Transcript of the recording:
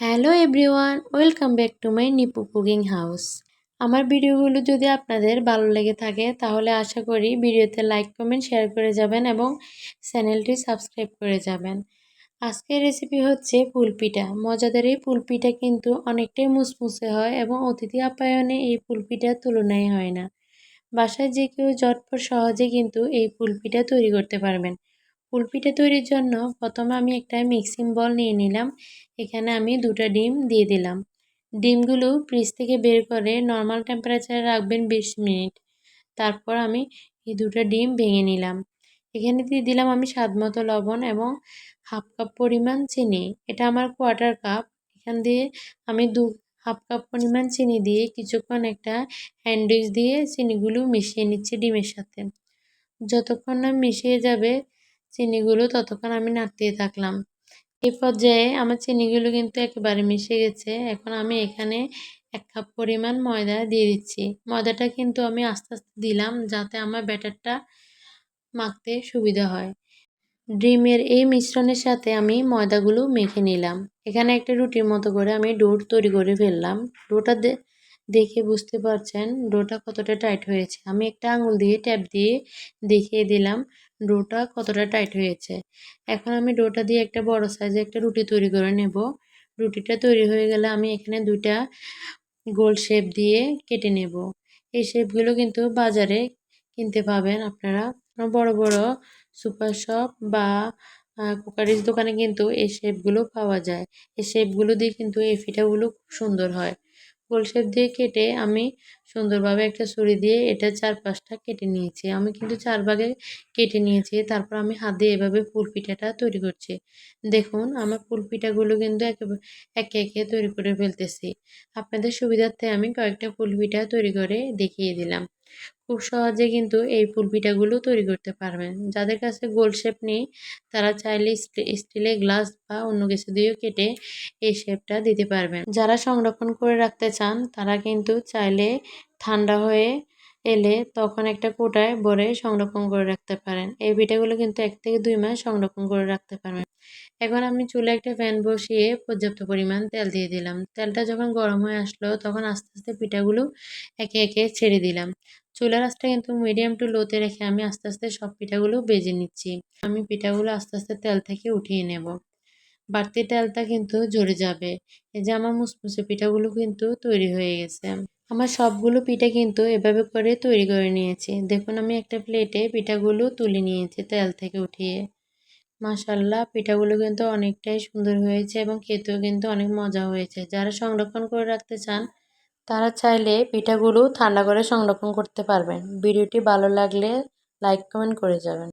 Hello everyone, welcome back to my Nipu cooking house. আমার ভিডিওগুলো যদি আপনাদের ভালো লেগে থাকে, তাহলে আশা করি ভিডিওতে লাইক, কমেন্ট, শেয়ার করে যাবেন এবং চ্যানেলটি সাবস্ক্রাইব করে যাবেন। আজকের রেসিপি হচ্ছে পুলপিঠা মজাদার এই পুলপিঠা কিন্তু অনেকটাই মুসমুসে হয় এবং অতিথি আপ্যায়নে এই পুলপিঠার তুলনায় হয় না। বাসায় যে কেউ জটপট সহজে কিন্তু এই পুলপিঠা তৈরি করতে পারবেন। পুলপিঠা তৈরির জন্য প্রথমে আমি একটা মিক্সিং বল নিয়ে নিলাম। এখানে আমি দুটো ডিম দিয়ে দিলাম। ডিমগুলো ফ্রিজ থেকে বের করে নর্মাল টেম্পারেচারে রাখবেন বিশ মিনিট। তারপর আমি এই দুটো ডিম ভেঙে নিলাম। এখানে দিয়ে দিলাম আমি স্বাদ মতো লবণ এবং হাফ কাপ পরিমাণ চিনি। এটা আমার কোয়ার্টার কাপ এখান দিয়ে আমি দু হাফ কাপ পরিমাণ চিনি দিয়ে কিছুক্ষণ একটা হ্যান্ডউইচ দিয়ে চিনিগুলো মিশিয়ে নিচ্ছি ডিমের সাথে। যতক্ষণ না মিশিয়ে যাবে চিনিগুলো ততক্ষণ আমি নাড়তে থাকলাম। এই পর্যায়ে আমার চিনিগুলো কিন্তু একেবারে মিশে গেছে। এখন আমি এখানে এক কাপ পরিমাণ ময়দা দিয়ে দিচ্ছি। ময়দাটা কিন্তু আমি আস্তে আস্তে দিলাম যাতে আমার ব্যাটারটা মাখতে সুবিধা হয়। ডিমের এই মিশ্রণের সাথে আমি ময়দাগুলো মেখে নিলাম। এখানে একটা রুটির মতো করে আমি ডোর তৈরি করে ফেললাম। ডোটা দেখে বুঝতে পারছেন ডোটা কতটা টাইট হয়েছে। আমি একটা আঙুল দিয়ে ট্যাপ দিয়ে দেখিয়ে দিলাম ডোটা কতটা টাইট হয়েছে। এখন আমি ডোটা দিয়ে একটা বড় সাইজে একটা রুটি তৈরি করে নেব। রুটিটা তৈরি হয়ে গেলে আমি এখানে দুইটা গোল শেপ দিয়ে কেটে নেব। এই শেপগুলো কিন্তু বাজারে কিনতে পাবেন আপনারা। বড় বড় সুপার শপ বা কুকারিজ দোকানে কিন্তু এই শেপগুলো পাওয়া যায়। এই শেপগুলো দিয়ে কিন্তু এই ফিটাগুলো খুব সুন্দর হয়। গোল শেপ দিয়ে কেটে আমি সুন্দরভাবে একটা ছুরি দিয়ে এটা চার পাঁচটা কেটে নিয়েছি। আমি কিন্তু চার ভাগে কেটে নিয়েছি। তারপর আমি হাত দিয়ে এভাবে ফুল পিঠাটা তৈরি করছি। দেখুন, আমার ফুল পিঠাগুলো কিন্তু একে একে তৈরি করে ফেলতেছি। আপনাদের সুবিধার্থে আমি কয়েকটা ফুল পিঠা তৈরি করে দেখিয়ে দিলাম। খুব সহজে কিন্তু এই ফুল পিঠাগুলো তৈরি করতে পারবেন। যাদের কাছে গোল শেপ নেই, তারা চাইলে স্টিলের গ্লাস বা অন্য কিছু দিয়েও কেটে এই শেপটা দিতে পারবেন। যারা সংরক্ষণ করে রাখতে চান, তারা কিন্তু চাইলে ঠান্ডা হয়ে এলে তখন একটা কোটায় ভরে সংরক্ষণ করে রাখতে পারেন। এই পিঠাগুলো কিন্তু এক থেকে দুই মাস সংরক্ষণ করে রাখতে পারবেন। এখন আমি চুলে একটা ফ্যান বসিয়ে পর্যাপ্ত পরিমাণ তেল দিয়ে দিলাম। তেলটা যখন গরম হয়ে আসলো, তখন আস্তে আস্তে পিঠাগুলো একে একে ছেড়ে দিলাম। চুলার আঁচটা কিন্তু মিডিয়াম টু লোতে রেখে আমি আস্তে আস্তে সব পিঠাগুলো বেজে নিচ্ছি। আমি পিঠাগুলো আস্তে আস্তে তেল থেকে উঠিয়ে নেব। বাড়তি তেলটা কিন্তু ঝরে যাবে। এই যে আমার মুসমুসে পিঠাগুলো কিন্তু তৈরি হয়ে গেছে। আমার সবগুলো পিঠা কিন্তু এভাবে করে তৈরি করে নিয়েছি। দেখুন, আমি একটা প্লেটে পিঠাগুলো তুলে নিয়েছি তেল থেকে উঠিয়ে। মাসাল্লাহ পিঠাগুলো কিন্তু অনেকটাই সুন্দর হয়েছে এবং খেতেও কিন্তু অনেক মজা হয়েছে। যারা সংরক্ষণ করে রাখতে চান তারা চাইলে পিঠাগুলো ঠান্ডা করে সংরক্ষণ করতে পারবেন। ভিডিওটি ভালো লাগলে লাইক, কমেন্ট করে যাবেন।